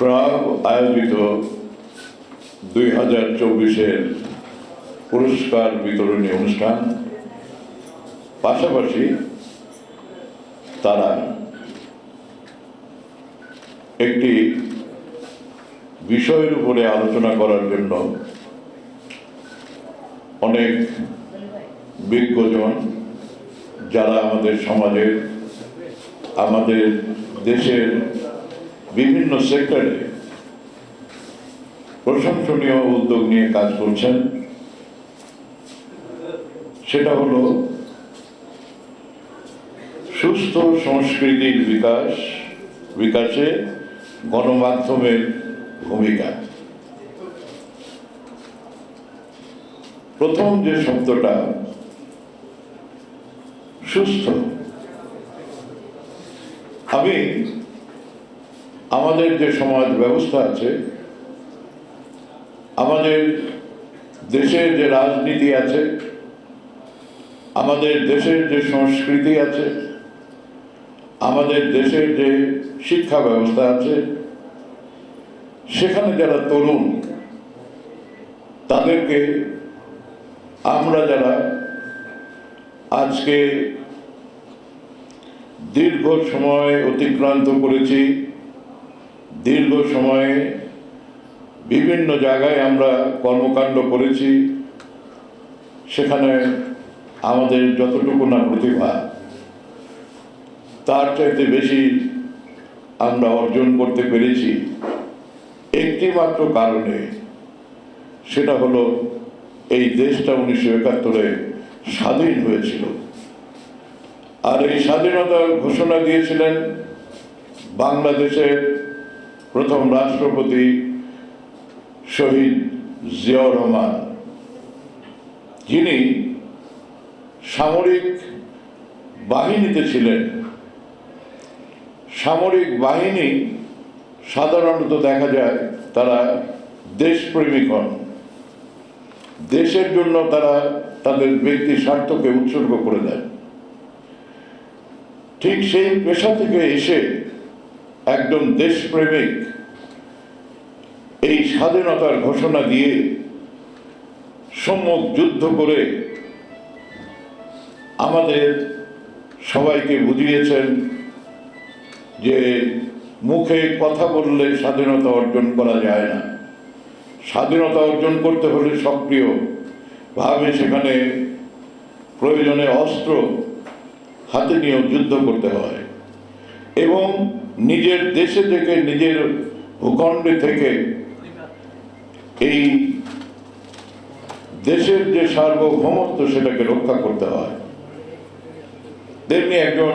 প্রাগ আয়োজিত দুই হাজার চব্বিশের পুরস্কার বিতরণী অনুষ্ঠান। পাশাপাশি তারা একটি বিষয়ের উপরে আলোচনা করার জন্য অনেক বিজ্ঞজন, যারা আমাদের সমাজের, আমাদের দেশের বিভিন্ন সেক্টরে প্রশংসনীয় উদ্যোগ নিয়ে কাজ করছেন। সেটা হলো সুস্থ সংস্কৃতির বিকাশ, বিকাশে গণমাধ্যমের ভূমিকা। প্রথম যে শব্দটা, সুস্থ। আমি আমাদের যে সমাজ ব্যবস্থা আছে, আমাদের দেশের যে রাজনীতি আছে, আমাদের দেশের যে সংস্কৃতি আছে, আমাদের দেশের যে শিক্ষা ব্যবস্থা আছে, সেখানে যারা তরুণ, তাদেরকে আমরা যারা আজকে দীর্ঘ সময় অতিক্রান্ত করেছি দীর্ঘ সময়ে বিভিন্ন জায়গায় আমরা কর্মকাণ্ড করেছি। সেখানে আমাদের যতটুকু না প্রতিভা, তার চাইতে বেশি আমরা অর্জন করতে পেরেছি। একটি মাত্র কারণে সেটা হলো এই দেশটা উনিশশো একাত্তরে স্বাধীন হয়েছিল। আর এই স্বাধীনতার ঘোষণা দিয়েছিলেন বাংলাদেশের প্রথম রাষ্ট্রপতি শহীদ জিয়াউর রহমান। যিনি সামরিক বাহিনীতে ছিলেন। সামরিক বাহিনী সাধারণত দেখা যায় তারা দেশপ্রেমিক হন। দেশের জন্য তারা তাদের ব্যক্তি স্বার্থকে উৎসর্গ করে দেয়। ঠিক সেই পেশা থেকে এসে একজন দেশপ্রেমিক, এই স্বাধীনতার ঘোষণা দিয়ে সম্মুখ যুদ্ধ করে আমাদের সবাইকে বুঝিয়েছেন যে মুখে কথা বললে স্বাধীনতা অর্জন করা যায় না। স্বাধীনতা অর্জন করতে হলে সক্রিয়, ভাবে সেখানে প্রয়োজনে অস্ত্র হাতে নিয়েও যুদ্ধ করতে হয়। এবং নিজের দেশে থেকে, নিজের ভূখণ্ডে থেকে এই দেশের যে সার্বভৌমত্ব সেটাকে রক্ষা করতে হয়। তেমনি একজন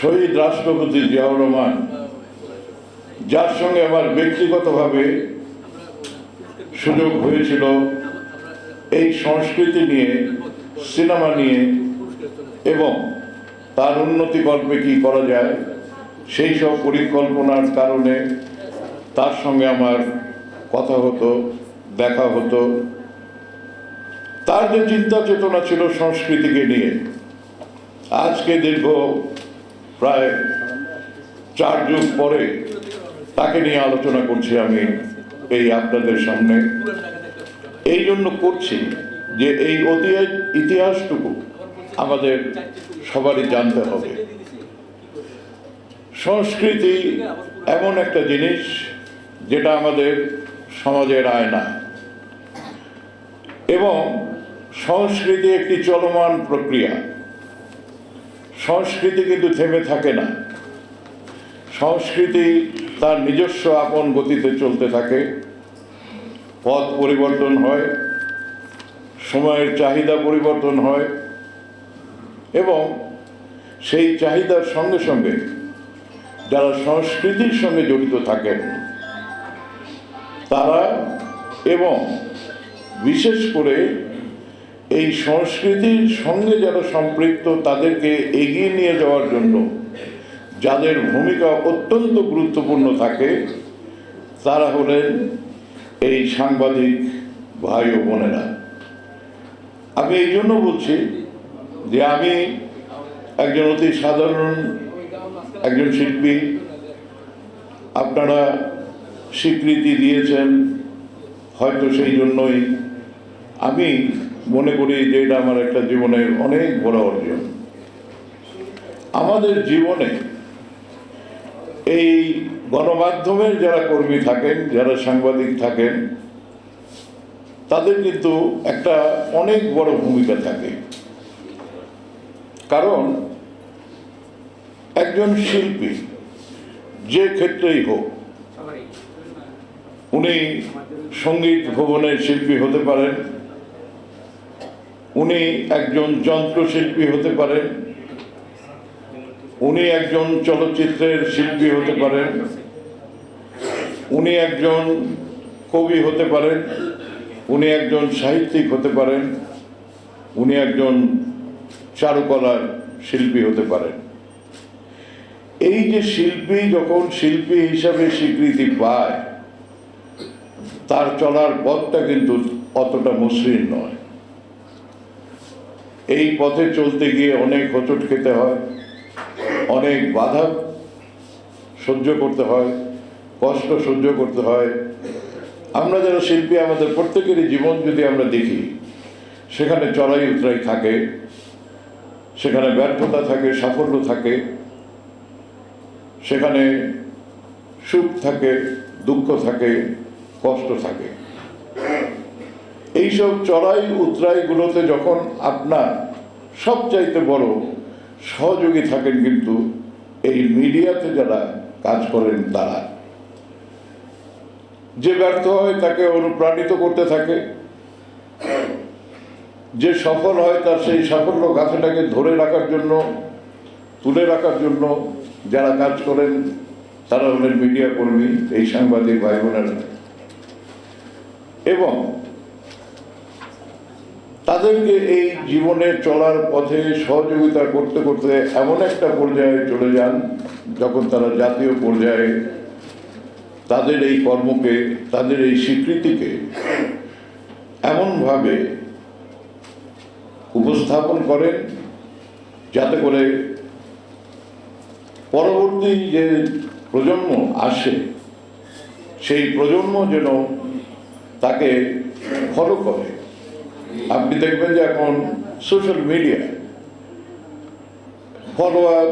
শহীদ রাষ্ট্রপতি জিয়াউর রহমান, যার সঙ্গে আমার ব্যক্তিগতভাবে সুযোগ হয়েছিল এই সংস্কৃতি নিয়ে, সিনেমা নিয়ে এবং তার উন্নতি গল্পে কি করা যায় সেই সব পরিকল্পনার কারণে তার সঙ্গে আমার কথা হতো, দেখা হতো। তার যে চিন্তা চেতনা ছিল সংস্কৃতিকে নিয়ে, আজকে দীর্ঘ প্রায় চার যুগ পরে তাকে নিয়ে আলোচনা করছি আমি এই আপনাদের সামনে। এই জন্য করছি যে এই অতীত ইতিহাসটুকু আমাদের সবারই জানতে হবে। সংস্কৃতি এমন একটা জিনিস যেটা আমাদের সমাজের আয়না। এবং সংস্কৃতি একটি চলমান প্রক্রিয়া। সংস্কৃতি কিন্তু থেমে থাকে না। সংস্কৃতি তার নিজস্ব আপন গতিতে চলতে থাকে। পথ পরিবর্তন হয়, সময়ের চাহিদা পরিবর্তন হয়, এবং সেই চাহিদার সঙ্গে সঙ্গে যারা সংস্কৃতির সঙ্গে জড়িত থাকেন, তারা এবং বিশেষ করে এই সংস্কৃতির সঙ্গে যারা সম্পৃক্ত, তাদেরকে এগিয়ে নিয়ে যাওয়ার জন্য যাদের ভূমিকা অত্যন্ত গুরুত্বপূর্ণ থাকে, তারা হলেন এই সাংবাদিক ভাই ও বোনেরা। আমি এই জন্য বলছি যে আমি একজন অতি সাধারণ একজন শিল্পী, আপনারা স্বীকৃতি দিয়েছেন, হয়তো সেই জন্যই। আমি মনে করি যে এটা আমার একটা জীবনের অনেক বড় অর্জন। আমাদের জীবনে এই গণমাধ্যমের যারা কর্মী থাকেন, যারা সাংবাদিক থাকেন, তাদের কিন্তু একটা অনেক বড় ভূমিকা থাকে। কারণ একজন শিল্পী, যে ক্ষেত্রেই হোক, উনি সংগীত ভবনের শিল্পী হতে পারেন, উনি একজন যন্ত্রশিল্পী হতে পারেন, উনি একজন চলচ্চিত্রের শিল্পী হতে পারেন, উনি একজন কবি হতে পারেন, উনি একজন সাহিত্যিক হতে পারেন, উনি একজন চারুকলার শিল্পী হতে পারেন। এই যে শিল্পী যখন শিল্পী হিসাবে স্বীকৃতি পায়, তার চলার পথটা কিন্তু অতটা মসৃণ নয়। এই পথে চলতে গিয়ে অনেক হোঁচট খেতে হয়, অনেক বাধা সহ্য করতে হয়, কষ্ট সহ্য করতে হয়। আমরা যারা শিল্পী, আমাদের প্রত্যেকেরই জীবন যদি আমরা দেখি, সেখানে চড়াই উতরাই থাকে, সেখানে ব্যর্থতা থাকে, সাফল্য থাকে সেখানে সুখ থাকে, দুঃখ থাকে, কষ্ট থাকে। এইসব চড়াই উতরাইগুলোতে যখন আপনার সবচাইতে বড় সহযোগী থাকেন কিন্তু এই মিডিয়াতে যারা কাজ করেন তারা। যে ব্যর্থ হয় তাকে অনুপ্রাণিত করতে থাকে। যে সফল হয় তার সেই সাফল্য গাথাটাকে ধরে রাখার জন্য, তুলে রাখার জন্য যারা কাজ করেন, তারা হলেন মিডিয়া কর্মী, এই সাংবাদিক ভাই বোনেরা এবং তাদেরকে এই জীবনে চলার পথে সহযোগিতা করতে করতে এমন একটা পর্যায়ে চলে যান, যখন তারা জাতীয় পর্যায়ে তাদের এই কর্মকে, তাদের এই স্বীকৃতিকে এমনভাবে উপস্থাপন করেন, যাতে করে পরবর্তী যে প্রজন্ম আসে, সেই প্রজন্ম যেন তাকে ফলো করে। আপনি দেখবেন যে এখন সোশ্যাল মিডিয়া ফলোয়ার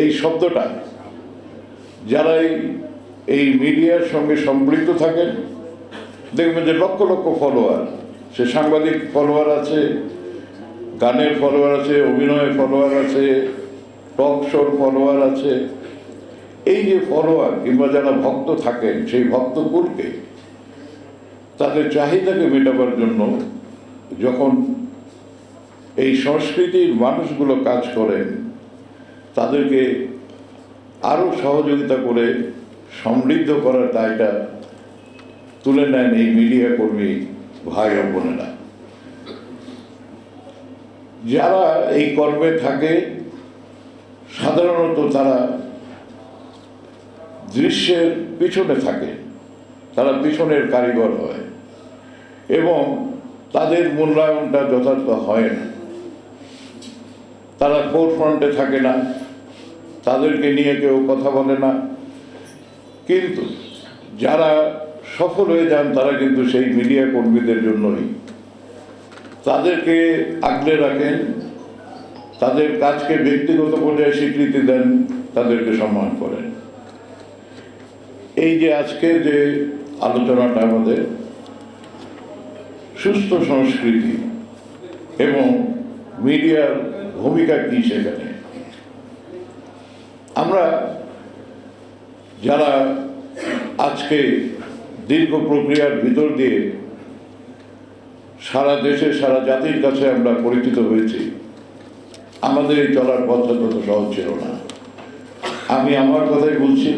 এই শব্দটা, যারাই এই মিডিয়ার সঙ্গে সম্পৃক্ত থাকেন, দেখবেন যে লক্ষ লক্ষ ফলোয়ার সে সাংবাদিক ফলোয়ার আছে, গানের ফলোয়ার আছে, অভিনয়ের ফলোয়ার আছে টক শোর ফলোয়ার আছে। এই যে ফলোয়ার কিংবা যারা ভক্ত থাকেন, সেই ভক্তকুলকে তাদের চাহিদাকে মেটাবার জন্য যখন এই সংস্কৃতির মানুষগুলো কাজ করেন, তাদেরকে আরও সহযোগিতা করে সমৃদ্ধ করার দায়টা তুলে নেন এই মিডিয়া কর্মী ভাই ও বোনেরা। যারা এই কর্মে থাকে সাধারণত তারা দৃশ্যের পিছনে থাকে, তারা পিছনের কারিগর হয় এবং তাদের মূল্যায়নটা যথার্থ হয় না। তারা ফোর ফ্রন্টে থাকে না, তাদেরকে নিয়ে কেউ কথা বলে না। কিন্তু যারা সফল হয়ে যান, তারা কিন্তু সেই মিডিয়া কর্মীদের জন্যই। তাদেরকে আগলে রাখেন তাদের কাজকে ব্যক্তিগত পর্যায়ে স্বীকৃতি দেন, তাদেরকে সম্মান করেন। এই যে আজকে যে আলোচনাটা আমাদের, সুস্থ সংস্কৃতি এবং মিডিয়ার ভূমিকা কী সেখানে? আমরা যারা আজকে দীর্ঘ প্রক্রিয়ার ভিতর দিয়ে সারা দেশে, সারা জাতির কাছে আমরা পরিচিত হয়েছি আমাদের এই চলার পথটা তত সহজ ছিল না। আমি আমার কথাই বলছি।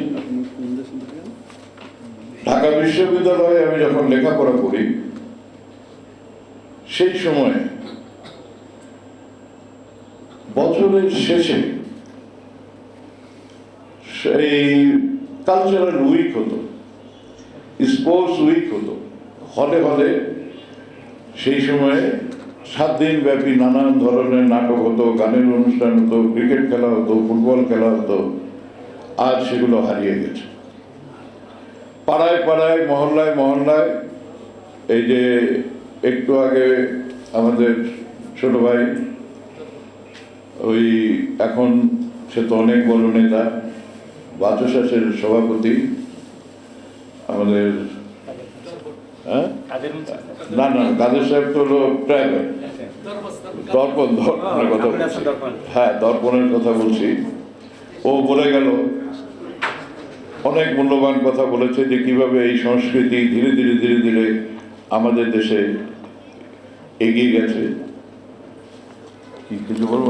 ঢাকা বিশ্ববিদ্যালয়ে আমি যখন লেখাপড়া করি, সেই সময় বছরের শেষে সেই কালচারাল উইক হতো স্পোর্টস উইক হতো। হলে হলে সেই সময়ে সাত দিন ব্যাপী নানান ধরনের নাটক হতো, গানের অনুষ্ঠান হতো, ক্রিকেট খেলা হতো, ফুটবল খেলা হতো। আজ সেগুলো হারিয়ে গেছে। পাড়ায় পাড়ায়, মহল্লায় মহল্লায়, এই যে একটু আগে আমাদের ছোট ভাই, ওই এখন সে তো অনেক বড় নেতা, বাচসাসের সভাপতি, আমাদের হ্যাঁ? না না কাদের সাহেব তো হলো ড্রাইভার দর্পণ দর্পণের কথা বলছি। হ্যাঁ দর্পণের কথা বলছি। ও বলে গেল অনেক মূল্যবান কথা বলেছে যে কীভাবে এই সংস্কৃতি ধীরে ধীরে ধীরে ধীরে আমাদের দেশে এগিয়ে গেছে। কি কিছু বলব?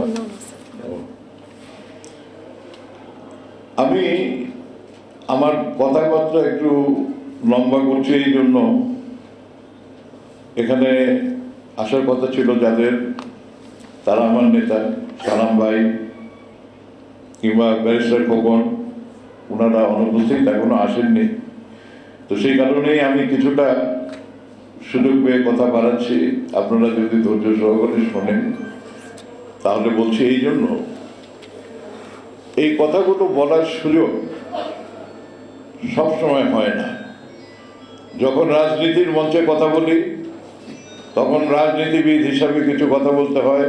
আমি আমার কথাবার্তা একটু লম্বা করছি এই জন্য। এখানে আসার কথা ছিল যাদের, তারা আমার নেতা, সালাম ভাই, কিংবা ব্যারিস্টার খোকন ওনারা অনুপস্থিত, এখনও আসেননি। তো সেই কারণেই আমি কিছুটা সুযোগ পেয়ে কথা বাড়াচ্ছি। আপনারা যদি ধৈর্য সহকারে শোনেন, তাহলে বলছি এই জন্য। এই কথাগুলো বলার সুযোগ সবসময় হয় না। যখন রাজনীতির মঞ্চে কথা বলি তখন রাজনীতিবিদ হিসাবে কিছু কথা বলতে হয়।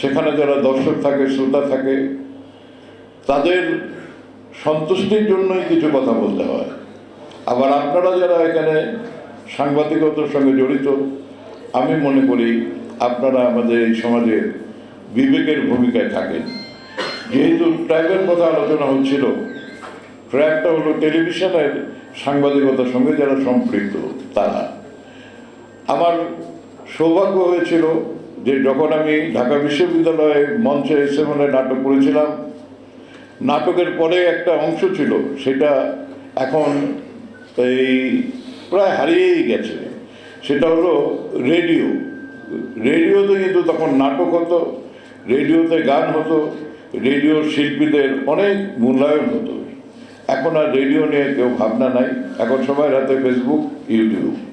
সেখানে যারা দর্শক থাকে, শ্রোতা থাকে, তাদের সন্তুষ্টির জন্যই কিছু কথা বলতে হয়। আবার আপনারা যারা এখানে সাংবাদিকতার সঙ্গে জড়িত, আমি মনে করি আপনারা আমাদের এই সমাজের বিবেকের ভূমিকায় থাকেন। যেহেতু ট্র্যাকের কথা আলোচনা হচ্ছিল, ট্র্যাকটা হলো টেলিভিশনের সাংবাদিকতার সঙ্গে যারা সম্পৃক্ত, তারা। আমার সৌভাগ্য হয়েছিল যে যখন আমি ঢাকা বিশ্ববিদ্যালয়ে মঞ্চে এসে মানে নাটক করেছিলাম, নাটকের পরে একটা অংশ ছিল, সেটা এখন এই প্রায় হারিয়েই গেছে। সেটা হলো রেডিও। রেডিওতে কিন্তু তখন নাটক হতো, রেডিওতে গান হতো, রেডিও শিল্পীদের অনেক মূল্যায়ন হতো। এখন আর রেডিও নিয়ে কেউ ভাবনা নাই। এখন সবাই রাতে ফেসবুক ইউটিউব